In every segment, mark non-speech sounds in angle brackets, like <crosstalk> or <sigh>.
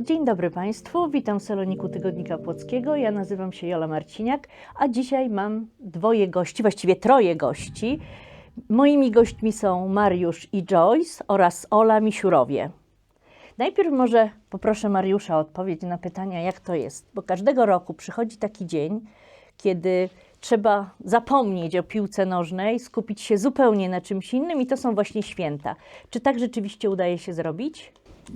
Dzień dobry Państwu, witam w saloniku Tygodnika Płockiego. Ja nazywam się Jola Marciniak, a dzisiaj mam dwoje gości, właściwie troje gości. Moimi gośćmi są Mariusz i Joyce oraz Ola Misiurowie. Najpierw może poproszę Mariusza o odpowiedź na pytania, jak to jest, bo każdego roku przychodzi taki dzień, kiedy trzeba zapomnieć o piłce nożnej, skupić się zupełnie na czymś innym i to są właśnie święta. Czy tak rzeczywiście udaje się zrobić?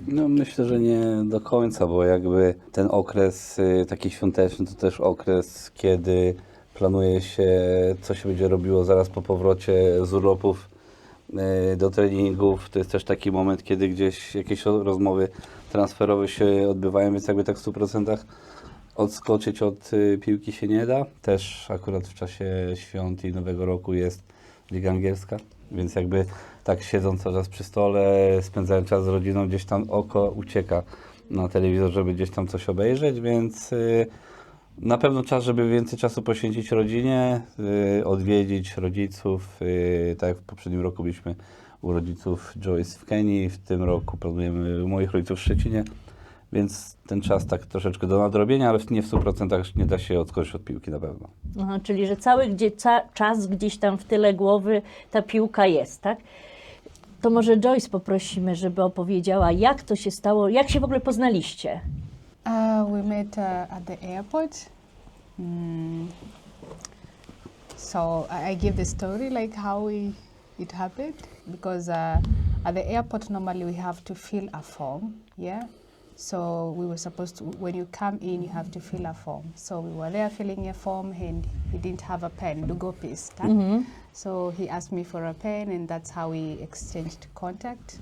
No myślę, że nie do końca, bo jakby ten okres y, taki świąteczny to też okres, kiedy planuje się, co się będzie robiło zaraz po powrocie z urlopów y, do treningów. To jest też taki moment, kiedy gdzieś jakieś rozmowy transferowe się odbywają, więc jakby tak w 100% odskoczyć od y, piłki się nie da. Też akurat w czasie świąt i Nowego Roku jest Liga Angielska, więc jakby tak siedząc czas przy stole, spędzając czas z rodziną, gdzieś tam oko ucieka na telewizor, żeby gdzieś tam coś obejrzeć, więc y, na pewno czas, żeby więcej czasu poświęcić rodzinie, y, odwiedzić rodziców. Tak jak w poprzednim roku byliśmy u rodziców Joyce w Kenii, w tym roku planujemy u moich rodziców w Szczecinie, więc ten czas tak troszeczkę do nadrobienia, ale nie w 100% nie da się odskoczyć od piłki na pewno. Aha, czyli, że cały gdzie, ca, czas gdzieś tam w tyle głowy ta piłka jest, tak? To może Joyce poprosimy, żeby opowiedziała, jak to się stało, jak się w ogóle poznaliście. Uh, we met uh, at the airport. Mm. So I, I give the story like how we, it happened because uh, at the airport normally we have to fill a form, yeah. So we were supposed to when you come in you have to fill a form. So we were there filling a form and he didn't have a pen, Lugopis. tak? Mm-hmm. So he asked me for a pen and that's how we exchanged contact.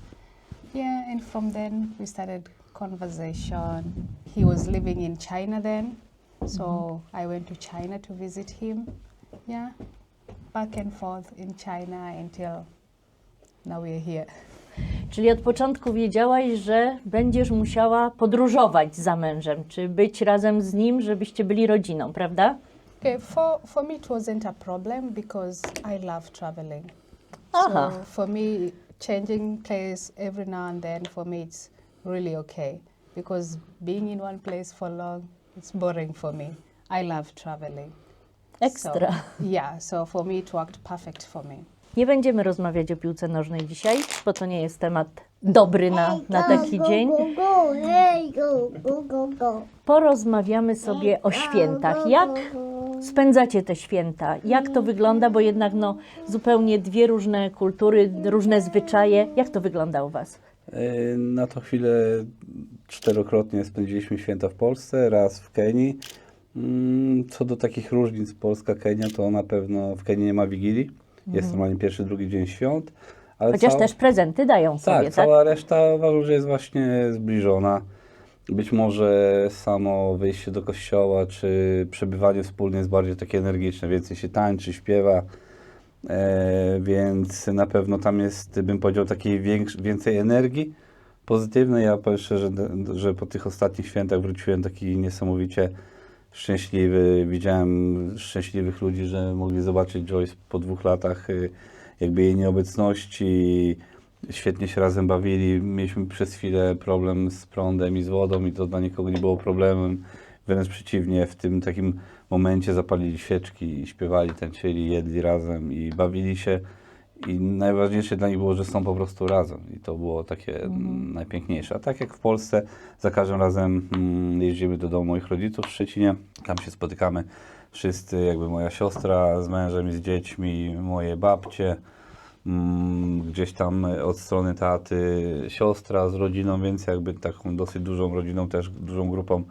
Yeah, and from then we started conversation. He was living in China then, so mm-hmm. I went to China to visit him. Yeah, back and forth in China until now we're here. Czyli od początku wiedziałaś, że będziesz musiała podróżować za mężem, czy być razem z nim, żebyście byli rodziną, prawda? Okay, for, for me it wasn't a problem because I love traveling. Aha. So for me, changing place every now and then for me it's really okay because being in one place for long it's boring for me. I love traveling. Ekstra. So, yeah, so for me it worked perfect for me. Nie będziemy rozmawiać o piłce nożnej dzisiaj, bo to nie jest temat dobry na, na taki dzień. Porozmawiamy sobie o świętach. Jak spędzacie te święta? Jak to wygląda? Bo jednak no, zupełnie dwie różne kultury, różne zwyczaje. Jak to wygląda u Was? E, Na tą chwilę czterokrotnie spędziliśmy święta w Polsce, raz w Kenii. Mm, Co do takich różnic Polska-Kenia, to na pewno w Kenii nie ma Wigilii. Jest normalnie pierwszy, drugi dzień świąt. Ale Chociaż cała- też prezenty dają sobie, tak, tak? cała reszta uważam, że jest właśnie zbliżona. Być może samo wyjście do kościoła, czy przebywanie wspólnie jest bardziej takie energiczne, więcej się tańczy, śpiewa, e, więc na pewno tam jest, bym powiedział, takiej większ, więcej energii pozytywnej. Ja powiem szczerze, że, że po tych ostatnich świętach wróciłem taki niesamowicie szczęśliwy. Widziałem szczęśliwych ludzi, że mogli zobaczyć Joyce po dwóch latach y, jakby jej nieobecności. Świetnie się razem bawili. Mieliśmy przez chwilę problem z prądem i z wodą i to dla nikogo nie było problemem. Wręcz przeciwnie, w tym takim momencie zapalili świeczki i śpiewali, tańczyli, jedli razem i bawili się. I najważniejsze dla nich było, że są po prostu razem. I to było takie mm, najpiękniejsze. A tak jak w Polsce, za każdym razem mm, jeździmy do domu moich rodziców w Szczecinie. Tam się spotykamy wszyscy, jakby moja siostra z mężem i z dziećmi, moje babcie. Mm, gdzieś tam od strony taty siostra z rodziną, więc jakby taką dosyć dużą rodziną, też dużą grupą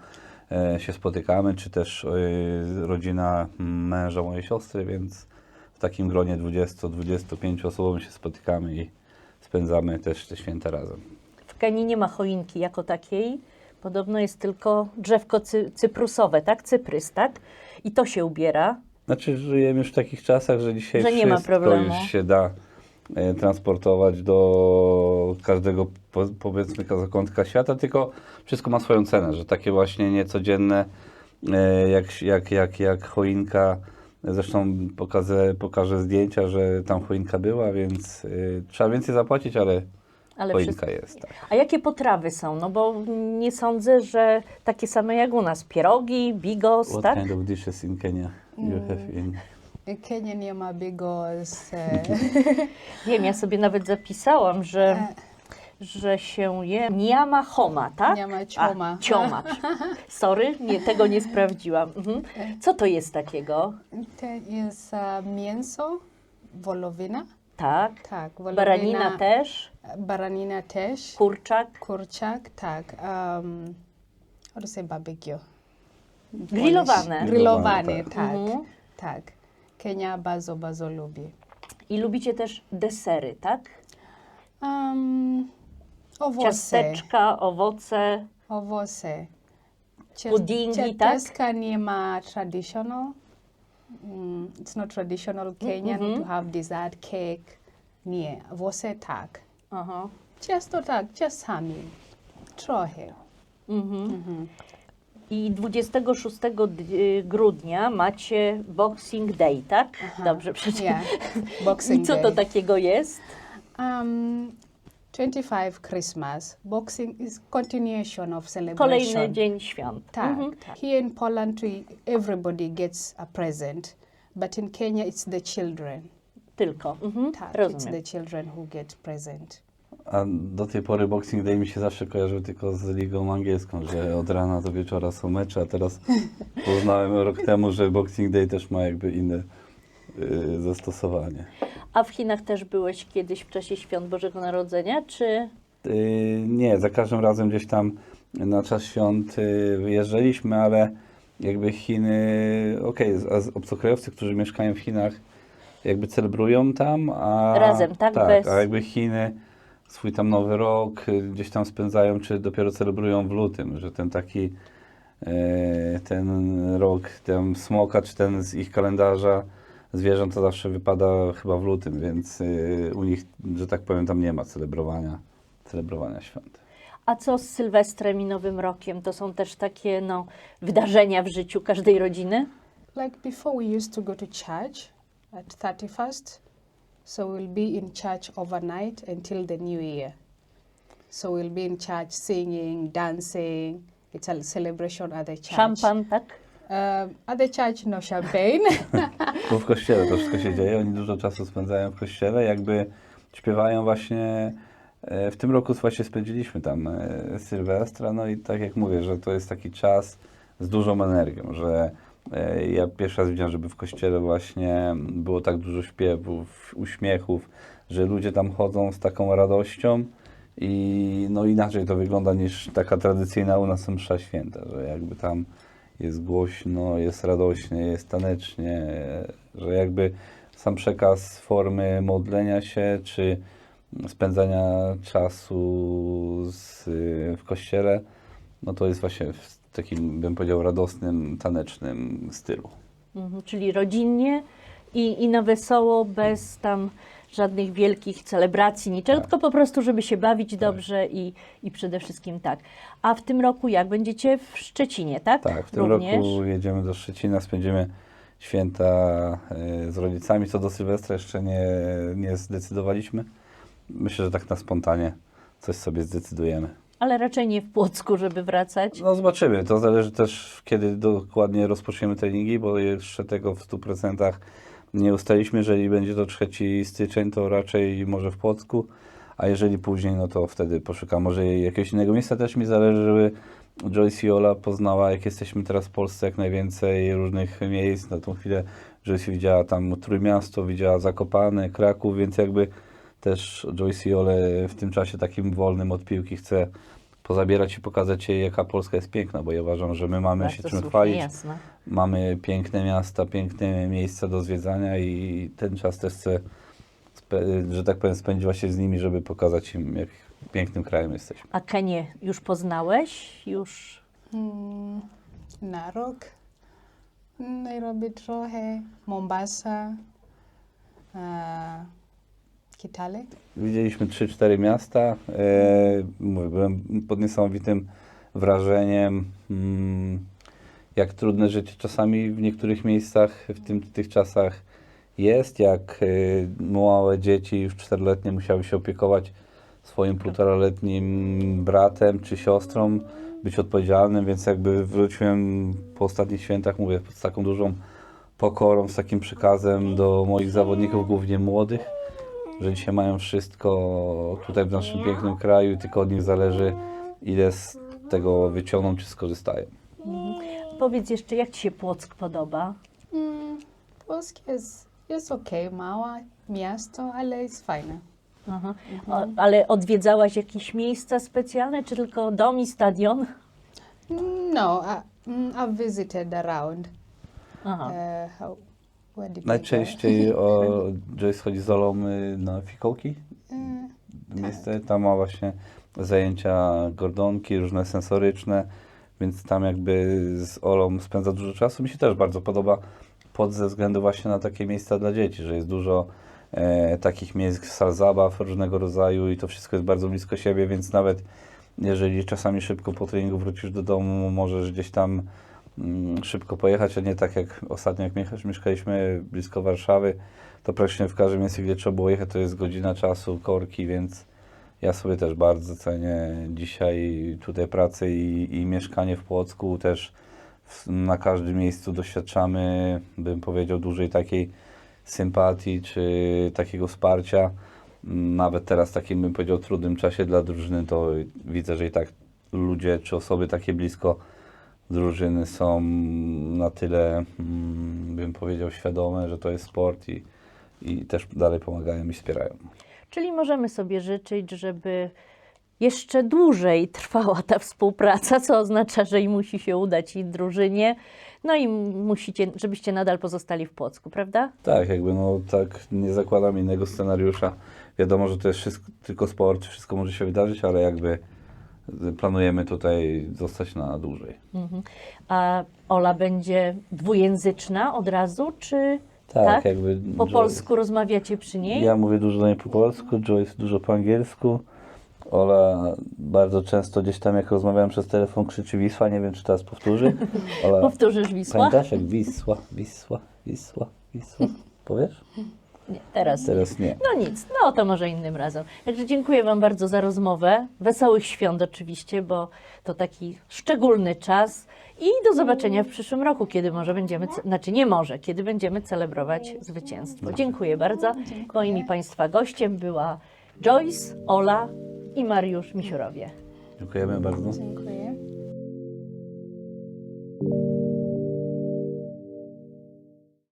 e, się spotykamy, czy też e, rodzina mm, męża mojej siostry, więc takim gronie 20-25 osobom się spotykamy i spędzamy też te święta razem. W Kenii nie ma choinki jako takiej. Podobno jest tylko drzewko cy, cyprusowe, tak? Cyprys, tak? I to się ubiera. Znaczy żyjemy już w takich czasach, że dzisiaj Że nie ma wszystko problemu. już się da e, transportować do każdego po, powiedzmy zakątka świata, tylko wszystko ma swoją cenę, że takie właśnie niecodzienne e, jak, jak, jak, jak choinka Zresztą pokażę, pokażę zdjęcia, że tam choinka była, więc y, trzeba więcej zapłacić, ale, Ale choinka wszystko. jest. Tak. A jakie potrawy są? No bo nie sądzę, że takie same jak u nas. Pierogi, bigos, What tak? kind of dishes in Kenya you have in? In Kenya, near my bigos, <laughs> uh, Wiem, ja sobie nawet zapisałam, że, że się je niama homa, tak? Nyama A, choma. cioma. <laughs> Sorry, nie, tego nie sprawdziłam. Mhm. Co to jest takiego? to is uh, mięso, wolowina. Tak. Tak, wolowina. Baranina też, Baranina też. kurczak, Kurczak, tak. Um, barbecue? grillowane. Grillowane, tak. tak. Mhm. Tak. Kenya bardzo, bardzo lubi. I lubicie też desery, tak? Um, owoce. Ciasteczka, owoce. Owoce. Cias- Pudingi, cia- tak? Ciastka nie ma traditional. Mm, it's not traditional Kenyan Mhm. to have dessert cake. Nie, owoce tak. Aha. Ciasto tak, czasami. Trochę. Mhm. I 26 d- y, grudnia macie Boxing Day, tak? Dobrze przeczytałam. <laughs> Yeah. Boxing I co to Day. takiego jest? Um, 25 Christmas. Boxing is continuation of celebration. Kolejny dzień świąt. Tak, Mhm. tak. Here in Poland, we, everybody gets a present, but in Kenya, it's the children. Tylko. Mhm. Tak, it's Rozumiem. the children who get present. A do tej pory Boxing Day mi się zawsze kojarzył tylko z ligą angielską, że od rana do wieczora są mecze, a teraz <laughs> poznałem rok temu, że Boxing Day też ma jakby inne y, zastosowanie. A w Chinach też byłeś kiedyś w czasie świąt Bożego Narodzenia, czy Y, nie, za każdym razem gdzieś tam na czas świąt y, wyjeżdżaliśmy, ale jakby Chiny, okej, z- obcokrajowcy, którzy mieszkają w Chinach, jakby celebrują tam, a Razem, tak? Tak, Bez- a jakby Chiny swój tam nowy rok y, gdzieś tam spędzają, czy dopiero celebrują w lutym, że ten taki e, ten rok, ten smoka, czy ten z ich kalendarza zwierząt to zawsze wypada chyba w lutym, więc y, u nich, że tak powiem, tam nie ma celebrowania, celebrowania świąt. a co z Sylwestrem i Nowym Rokiem? To są też takie no, wydarzenia w życiu każdej rodziny? Like before, we used to go to church at 31st, so we'll be in church overnight until the new year. So we'll be in church singing, dancing. It's a celebration at the church. Szampan, tak? The church, no champagne. Bo w kościele to wszystko się dzieje, oni dużo czasu spędzają w kościele, jakby śpiewają właśnie, e, w tym roku właśnie spędziliśmy tam e, Sylwestra, no i tak jak mówię, że to jest taki czas z dużą energią, że e, ja pierwszy raz widziałem, żeby w kościele właśnie było tak dużo śpiewów, uśmiechów, że ludzie tam chodzą z taką radością i no inaczej to wygląda niż taka tradycyjna u nas msza święta, że jakby tam jest głośno, jest radośnie, jest tanecznie, że jakby sam przekaz formy modlenia się czy spędzania czasu z, w kościele, no to jest właśnie w takim, bym powiedział, radosnym, tanecznym stylu. Mhm, czyli rodzinnie i, i na wesoło, bez tam żadnych wielkich celebracji, niczego, Tak. tylko po prostu, żeby się bawić dobrze i, i przede wszystkim tak. A w tym roku jak? Będziecie w Szczecinie, tak? Tak, w tym Również? roku jedziemy do Szczecina, spędzimy święta e, z rodzicami. Co do Sylwestra jeszcze nie, nie zdecydowaliśmy. Myślę, że tak na spontanie coś sobie zdecydujemy. Ale raczej nie w Płocku, żeby wracać. No zobaczymy. To zależy też, kiedy dokładnie rozpoczniemy treningi, bo jeszcze tego w 100% nie ustaliliśmy. Jeżeli będzie to 3 styczeń, to raczej może w Płocku, a jeżeli później, no to wtedy poszukam może jakiegoś innego miejsca. Też mi zależy, żeby Joyce i Ola poznała, jak jesteśmy teraz w Polsce, jak najwięcej różnych miejsc. Na tą chwilę Joyce widziała tam Trójmiasto, widziała Zakopane, Kraków, więc jakby też Joyce i Ole w tym czasie takim wolnym od piłki chce pozabierać i pokazać jej, jaka Polska jest piękna, bo ja uważam, że my mamy Bardzo się czym słusznie, chwalić. jasne. Mamy piękne miasta, piękne miejsca do zwiedzania i ten czas też chcę, że tak powiem, spędzić właśnie z nimi, żeby pokazać im, jak pięknym krajem jesteśmy. A Kenię już poznałeś? Już Hmm, Narok, Nairobi trochę, Mombasa, uh, Kitale. Widzieliśmy 3-4 miasta. E, mówię, byłem pod niesamowitym wrażeniem. Mm, jak trudne życie czasami w niektórych miejscach w tym, tych czasach jest, jak y, małe dzieci już czteroletnie musiały się opiekować swoim półtoraletnim bratem czy siostrą, być odpowiedzialnym, więc jakby wróciłem po ostatnich świętach, mówię, z taką dużą pokorą, z takim przekazem do moich zawodników, głównie młodych, że dzisiaj mają wszystko tutaj w naszym pięknym kraju i tylko od nich zależy, ile z tego wyciągną czy skorzystają. Powiedz jeszcze, jak Ci się Płock podoba? Mm, Polski jest, jest okej, mała miasto, ale jest fajne. Aha. O, ale odwiedzałaś jakieś miejsca specjalne, czy tylko dom i stadion? No, I, I've visited around. Aha. Uh, how, Najczęściej <laughs> o, Joyce chodzi z Olą y, na fikołki, Uh, miejsce, tam ma właśnie zajęcia gordonki, różne sensoryczne, więc tam jakby z Olą spędza dużo czasu. Mi się też bardzo podoba pod ze względu właśnie na takie miejsca dla dzieci, że jest dużo e, takich miejsc, sal zabaw różnego rodzaju i to wszystko jest bardzo blisko siebie, więc nawet jeżeli czasami szybko po treningu wrócisz do domu, możesz gdzieś tam szybko pojechać, a nie tak jak ostatnio jak mieszka- mieszkaliśmy blisko Warszawy, to praktycznie w każdym miejscu, gdzie trzeba było jechać, to jest godzina czasu, korki, więc ja sobie też bardzo cenię dzisiaj tutaj pracę i, i mieszkanie w Płocku. Też w, na każdym miejscu doświadczamy, bym powiedział, dużej takiej sympatii czy takiego wsparcia. Nawet teraz w takim, bym powiedział, trudnym czasie dla drużyny, to widzę, że i tak ludzie czy osoby takie blisko drużyny są na tyle, mm, bym powiedział, świadome, że to jest sport i, i też dalej pomagają i wspierają. Czyli możemy sobie życzyć, żeby jeszcze dłużej trwała ta współpraca, co oznacza, że i musi się udać i drużynie, no i musicie, żebyście nadal pozostali w Płocku, prawda? Tak, jakby no tak nie zakładam innego scenariusza. Wiadomo, że to jest wszystko, tylko sport, wszystko może się wydarzyć, ale jakby planujemy tutaj zostać na dłużej. Mhm. A Ola będzie dwujęzyczna od razu, czy Tak, tak? jakby po Joyce- polsku rozmawiacie przy niej? Ja mówię dużo do niej po polsku, Joyce dużo po angielsku. Ola bardzo często gdzieś tam jak rozmawiałem przez telefon krzyczy Wisła, nie wiem czy teraz powtórzy. <laughs> Ola, Powtórzysz Wisła? pamiętasz jak Wisła, Wisła, Wisła, Wisła? Powiesz? Nie, teraz. Teraz nie. No nic, no to może innym razem. Także dziękuję Wam bardzo za rozmowę. Wesołych świąt oczywiście, bo to taki szczególny czas. I do zobaczenia w przyszłym roku, kiedy może będziemy, ce- znaczy nie może, kiedy będziemy celebrować zwycięstwo. Dziękuję bardzo. Moimi Państwa gościem była Joyce, Ola i Mariusz Misiurowie. Dziękujemy bardzo. dziękuję.